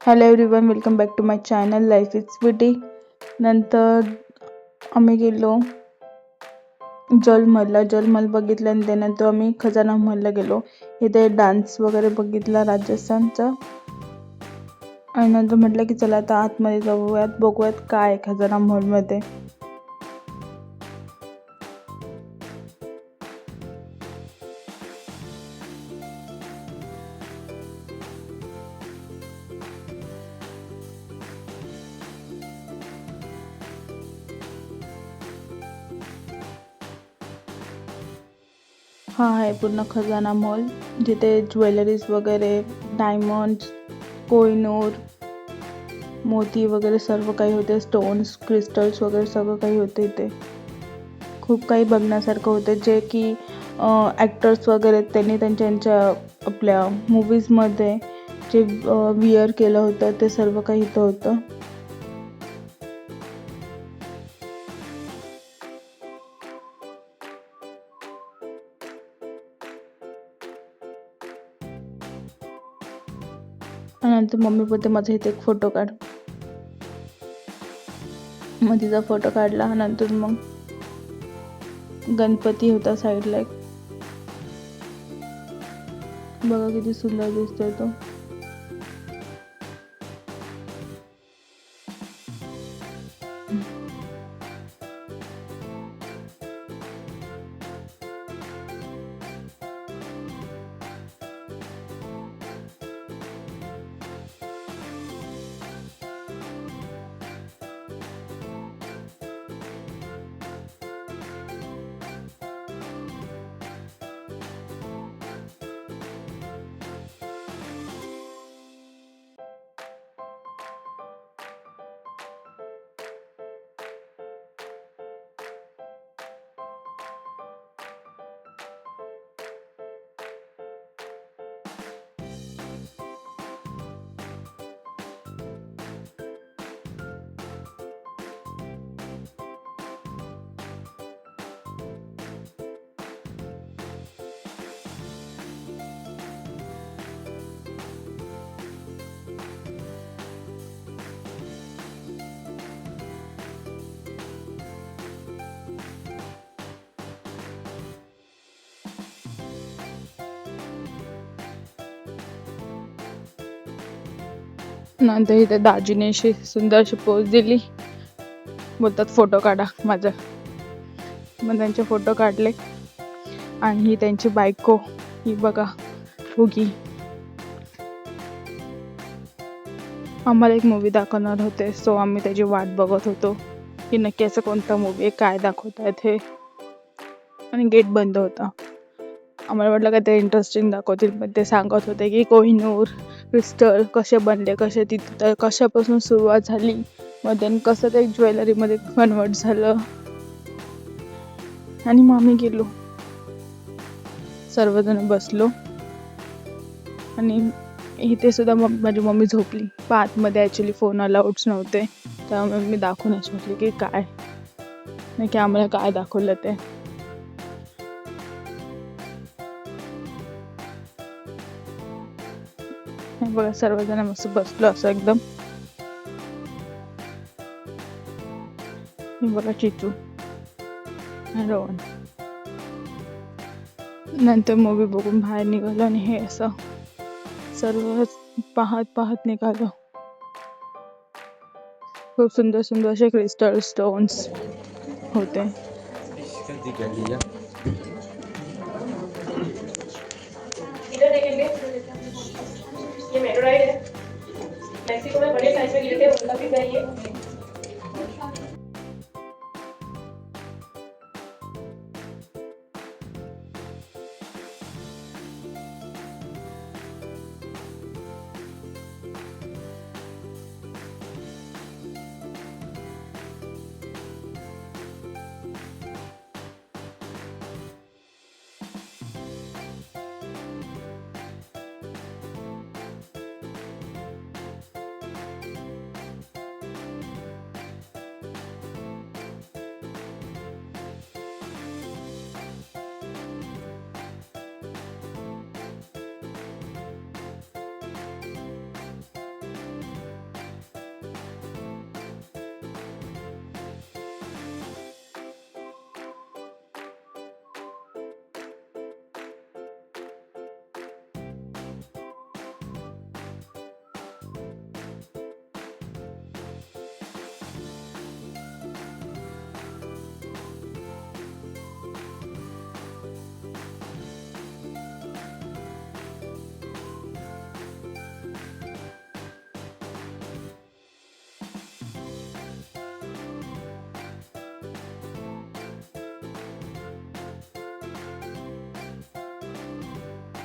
Hello everyone welcome back to my channel life is sweety नंतर आम्ही गेलो जलमहलला. जलमहल बघितलं आणि त्यानंतर आम्ही खजाना महलला गेलो. इथे डान्स वगैरे बघितला राजस्थानचा. आणि नंतर म्हटलं की चला आता आतमध्ये जाऊयात बघूयात काय खजाना महलमध्ये. हा आहे पूर्ण खजाना मॉल जिथे ज्वेलरीज वगैरे डायमंड्स कोहिनूर मोती वगैरे सर्व काही होते स्टोन्स क्रिस्टल्स वगैरे सगळं काही होते इथे. खूप काही बघण्यासारखं होते जे की ॲक्टर्स वगैरे त्यांनी त्यांच्या आपल्या मूवीजमध्ये जे वियर केलं होतं ते सर्व काही इथं होतं. आणि तू मम्मी बोलते माझा इथे एक फोटो काढ. मग तिचा फोटो काढला नंतर मग गणपती होता साईडला एक. बघा किती सुंदर दिसतोय तो. नंतर इथे दाजीने अशी सुंदर अशी पोज दिली. बोलतात फोटो काढा माझा. मग त्यांचे फोटो काढले. आणि ही त्यांची बायको ही बघा उगी. आम्हाला एक मूवी दाखवणार होते. सो आम्ही त्याची वाट बघत होतो. की नक्की असं कोणता मूवी आहे? काय दाखवत आहेत हे? आणि गेट बंद होता. आम्हाला वाटलं काय ते इंटरेस्टिंग दाखवतील पण ते सांगत होते की कोहिनूर. क्रिस्टल कसे बनले कसे तिथं कशापासून सुरुवात झाली मग त्यानं कसं ते ज्वेलरीमध्ये कन्वर्ट झालं. आणि मग आम्ही गेलो. सर्वजण बसलो. आणि इथे सुद्धा मग माझी मम्मी झोपली. पण आतमध्ये ॲक्च्युली फोन अलाउड्स नव्हते. त्यामुळे मी दाखवण्याची म्हटली की काय? नाही की आम्हाला काय दाखवलं ते? बघा सर्वजण मस्त बसलो असं एकदम. बघा चिचू रोहन. नंतर मूवी बघून बाहेर निघालो आणि हे असं सर्व पाहत पाहत निघालो. खूप सुंदर सुंदर असे क्रिस्टल स्टोन्स होते.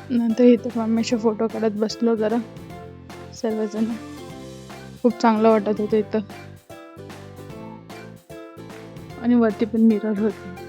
नंतर इथे मम्मीचे फोटो काढत बसलो जरा. सर्वजण. खूप चांगलं वाटत होतं इथं. आणि वरती पण मिरर होते.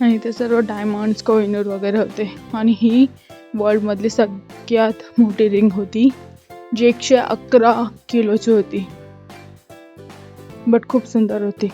आणि ते सर्व डायमंड्स कोहिनूर वगैरे होते. आणि ही वर्ल्डमधली सगळ्यात मोठी रिंग होती जी एकशे अकरा किलोची होती. बट खूप सुंदर होती.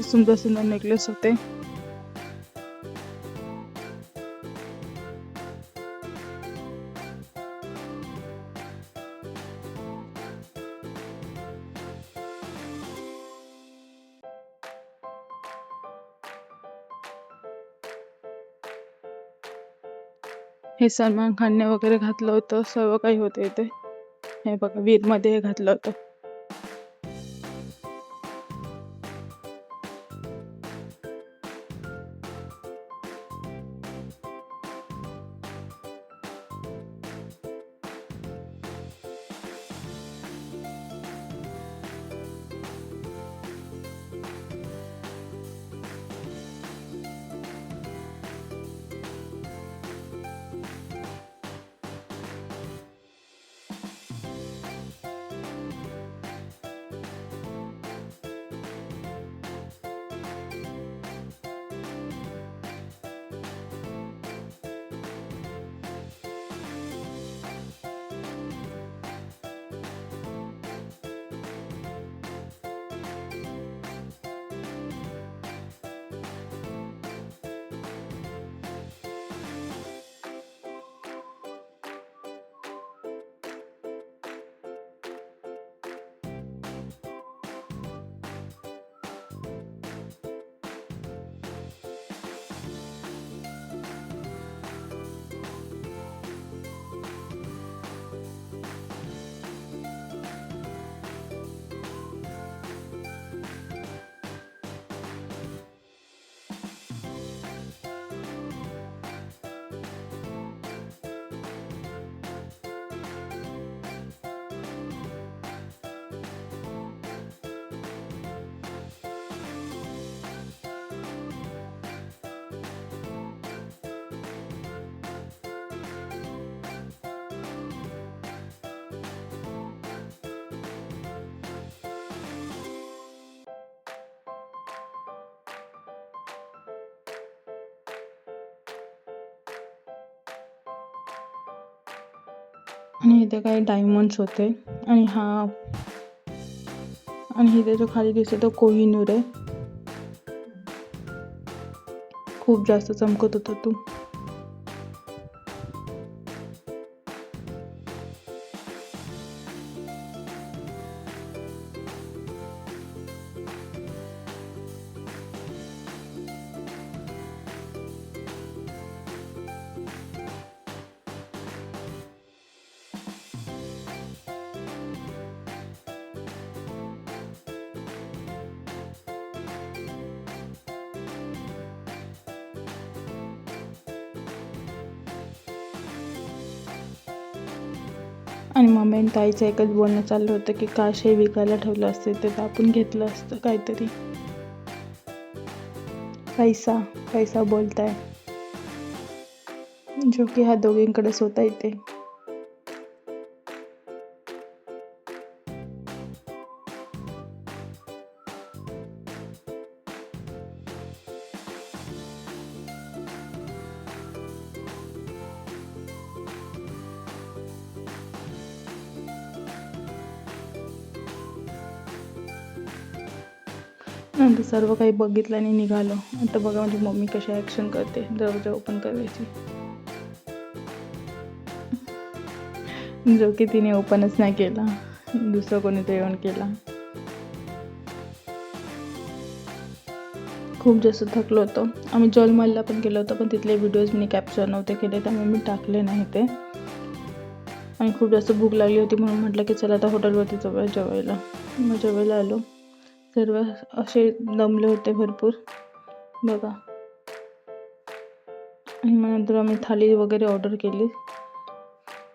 सुंदर सुंदर नेकलेस होते हे सलमान खानने वगैरे घातलं होतं सर्व काही होतं इथे. हे बघा वीरमध्ये हे घातलं होतं. आणि इथे काही डायमंड्स होते. आणि हा आणि इथे जो खाली दिसतो तो कोहिनूर आहे. खूप जास्त चमकत होता तू. आणि मम्मी आणि ताईचं एकच बोलणं चाललं होतं की काश हे विकायला ठेवलं असते तर आपण घेतलं असतं काहीतरी. पैसा पैसा बोलताय. जो की ह्या दोघींकडे होता येते. सर्व काही बघितलं आणि निघालो. आता बघा माझी मम्मी कशी ॲक्शन करते. दरवाजा ओपन करायची. जो की तिने ओपनच नाही केला. दुसरं कोणीतरी येऊन केला. खूप जास्त थकलो होतो. आम्ही जलमलला पण गेलो होतो पण तिथले व्हिडिओज मी कॅप्चर नव्हते केले त्यामुळे मी टाकले नाही ते. आणि खूप जास्त भूक लागली होती म्हणून म्हटलं की चला आता हॉटेलवरती जाऊया जेवायला. मग जेवायला आलो. सर्व असे दमले होते भरपूर. बघा. आणि मग नंतर आम्ही थाली वगैरे ऑर्डर केली.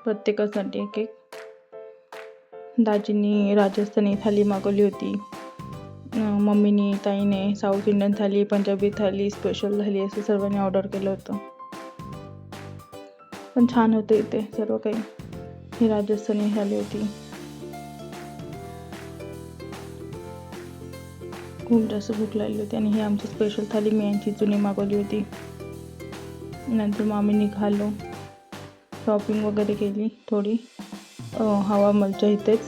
प्रत्येकासाठी एक एक. दाजींनी राजस्थानी थाली मागवली होती. मम्मीनी ताईने South Indian thali Punjabi thali special thali असं सर्वांनी ऑर्डर केलं होतं. पण छान होतं इथे सर्व काही. ही राजस्थानी थाली होती. खूप जास्त भूक लागली होती आणि ही आमची स्पेशल थाली मी यांची जुनी मागवली होती. नंतर मग आम्ही निघालो शॉपिंग वगैरे केली थोडी. हवा मलच्या इथेच.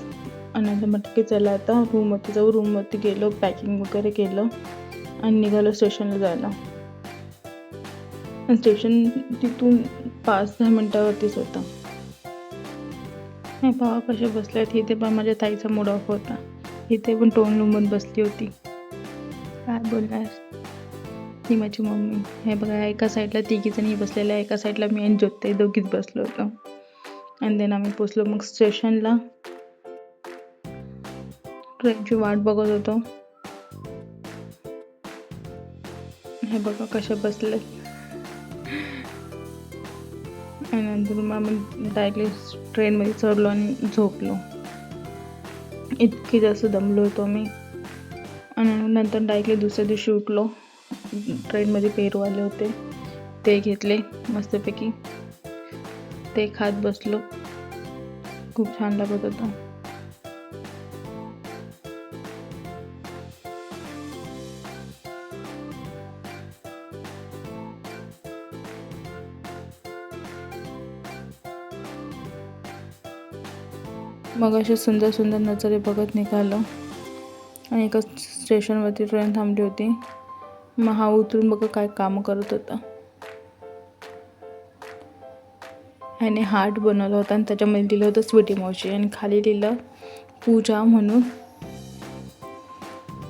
आणि नंतर म्हटलं की चला आता. रूमवरती जाऊ. रूमवरती गेलो. पॅकिंग वगैरे केलं. आणि निघालो स्टेशनला जायला. स्टेशन तिथून पाच दहा मिनटावरतीच होता. नाही पावा कसे बसले आहेत इथे पण माझ्या ताईचा मूड ऑफ होता. इथे पण तोंड लुंबून बसली होती. काय बोलणार? ही माझी मम्मी. हे बघा एका साईडला तिघीजणी बसलेल्या एका साईडला मी आणि ज्योती दोघीच बसलो होतो. आणि देन आम्ही पोचलो मग स्टेशनला. ट्रेनची वाट बघत होतो. हे बघा कसे बसले. आणि नंतर मग आम्ही डायरेक्टली ट्रेनमध्ये चढलो आणि झोपलो. इतकी जास्त दमलो होतो मी आणि नंतर डायरेक्टली दुसऱ्या दिवशी उठलो. ट्रेनमध्ये पेरू आले होते. ते घेतले मस्तपैकी. ते खात बसलो. खूप छान लागत होतं. मग असे सुंदर सुंदर नजारे बघत निघालो. आणि एकच स्टेशनवरती ट्रेन थांबली होती. मग हा उतरून बघा काय कामं करत होता. ह्याने हार्ट बनवला होता आणि त्याच्यामध्ये लिहिलं होतं स्वीटी मावशी आणि खाली लिहिलं पूजा म्हणून.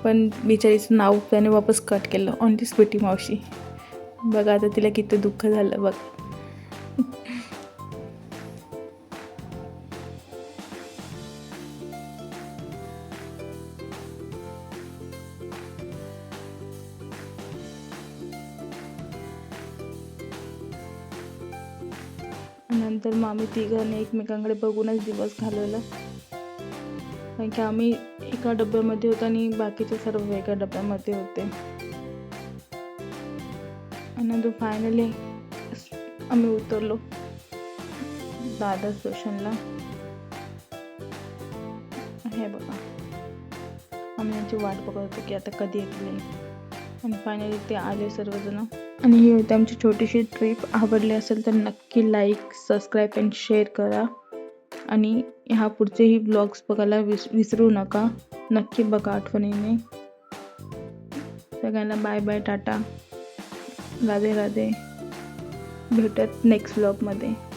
पण बिचारीचं नाव त्याने वापस कट केलं. ऑन ती स्वीटी मावशी. बघा आता तिला किती दुःख झालं बघ. तर मग आम्ही तिघांनी एकमेकांकडे बघूनच दिवस घालवला. कारण की आम्ही एका डब्यामध्ये होतो आणि बाकीचे सर्व एका डब्यामध्ये होते. आणि तो फायनली आम्ही उतरलो. दादा स्टेशनला. हे बघा. आम्ही त्यांची वाट बघत होतो की आता कधी येतील. आणि फायनली ते आले सर्वजण. आणि ही होती आमची छोटीशी ट्रिप आवडली असेल तर नक्की लाईक सबस्क्राईब अँड शेअर करा. आणि ह्या पुढचेही ब्लॉग्स बघायला विस विसरू नका. नक्की बघा आठवणीने. सगळ्यांना bye bye tata. Radhe Radhe. भेटत नेक्स्ट ब्लॉगमध्ये